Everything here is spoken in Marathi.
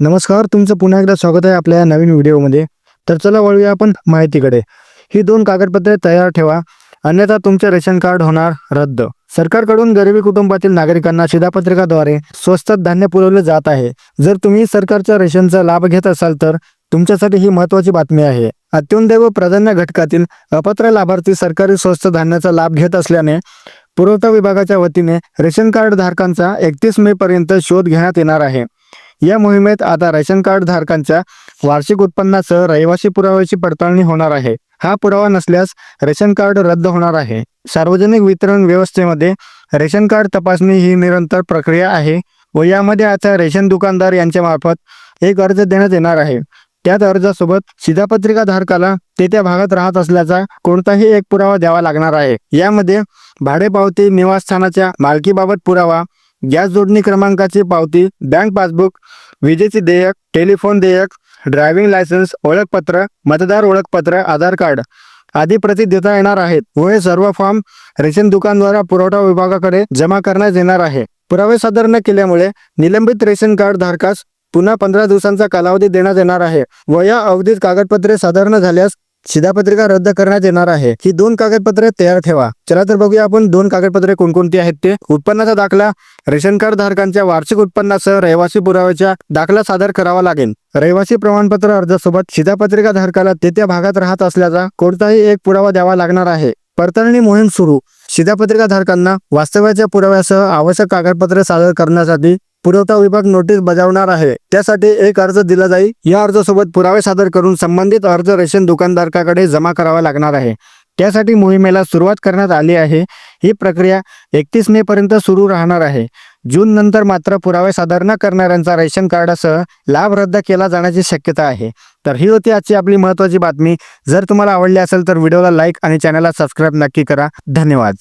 नमस्कार तुमचं पुन्हा एकदा स्वागत आहे आपल्या या नवीन व्हिडिओमध्ये. तर चला वळूया आपण माहितीकडे. ही दोन कागदपत्रे तयार ठेवा. अन्यथा तुमचे रेशन कार्ड होणार रद्द. सरकारकडून गरिबी कुटुंबातील नागरिकांना शिधापत्रिकाद्वारे स्वस्त धान्य पुरवले जात आहे. जर तुम्ही सरकारच्या रेशनचा लाभ घेत असाल तर तुमच्यासाठी ही महत्त्वाची बातमी आहे. अत्युंदय व प्राधान्य घटकातील अपात्र लाभार्थी सरकारी स्वस्त धान्याचा लाभ घेत असल्याने पुरवठा विभागाच्या वतीने रेशन कार्ड धारकांचा एकतीस मे पर्यंत शोध घेण्यात येणार आहे. या मोहिमेत आता रेशन कार्ड धारकांच्या वार्षिक उत्पन्नासह रहिवासी पुराव्याची पडताळणी होणार आहे. हा पुरावा नसल्यास रेशन कार्ड रद्द होणार आहे. सार्वजनिक वितरण व्यवस्थेमध्ये रेशन कार्ड तपासणी ही निरंतर प्रक्रिया आहे व यामध्ये आता रेशन दुकानदार यांच्या मार्फत एक अर्ज देण्यात येणार आहे. त्यात अर्जासोबत शिधापत्रिका धारकाला ते त्या भागात राहत असल्याचा कोणताही एक पुरावा द्यावा लागणार आहे. यामध्ये भाडे पावती निवासस्थानाच्या मालकीबाबत पुरावा गॅस जोडणी क्रमांकाची पावती बँक पासबुक विजेचे देयक टेलिफोन देयक ड्रायव्हिंग लायसन्स ओळखपत्र मतदार ओळखपत्र आधार कार्ड आदी प्रती देता येणार आहेत. व हे सर्व फॉर्म रेशन दुकानद्वारा पुरवठा विभागाकडे जमा करण्यात येणार आहे. पुरावे सादर न केल्यामुळे निलंबित रेशन कार्ड धारकास पुन्हा पंधरा दिवसांचा कालावधी देण्यात येणार आहे. व या अवधीत कागदपत्रे सादर न झाल्यास शिधापत्रिका रद्द करण्यात येणार आहे. ही दोन कागदपत्रे तयार ठेवा. चला तर बघूया आपण दोन कागदपत्रे कोणकोणती आहेत ते. उत्पन्नाचा दाखला रेशन कार्ड धारकांच्या वार्षिक उत्पन्नासह रहिवासी पुराव्याच्या दाखला सादर करावा लागेल. रहिवासी प्रमाणपत्र अर्जासोबत शिधापत्रिका धारकाला ते त्या भागात राहत असल्याचा कोणताही एक पुरावा द्यावा लागणार आहे. पडताळणी मोहीम सुरू. शिधापत्रिका धारकांना वास्तव्याच्या पुराव्यासह आवश्यक कागदपत्रे सादर करण्यासाठी पुरवठा विभाग नोटीस बजावणार आहे. त्यासाठी एक अर्ज दिला जाईल. या अर्जासोबत पुरावे सादर करून संबंधित अर्ज रेशन दुकानदारकाकडे जमा करावा लागणार आहे. त्यासाठी मोहिमेला सुरुवात करण्यात आली आहे. ही प्रक्रिया एकतीस मे पर्यंत सुरू राहणार आहे. जून नंतर मात्र पुरावे सादर न करणाऱ्यांचा रेशन कार्डासह लाभ रद्द केला जाण्याची शक्यता आहे. तर ही होती आजची आपली महत्त्वाची बातमी. जर तुम्हाला आवडली असेल तर व्हिडिओला लाईक आणि चॅनलला सबस्क्राईब नक्की करा. धन्यवाद.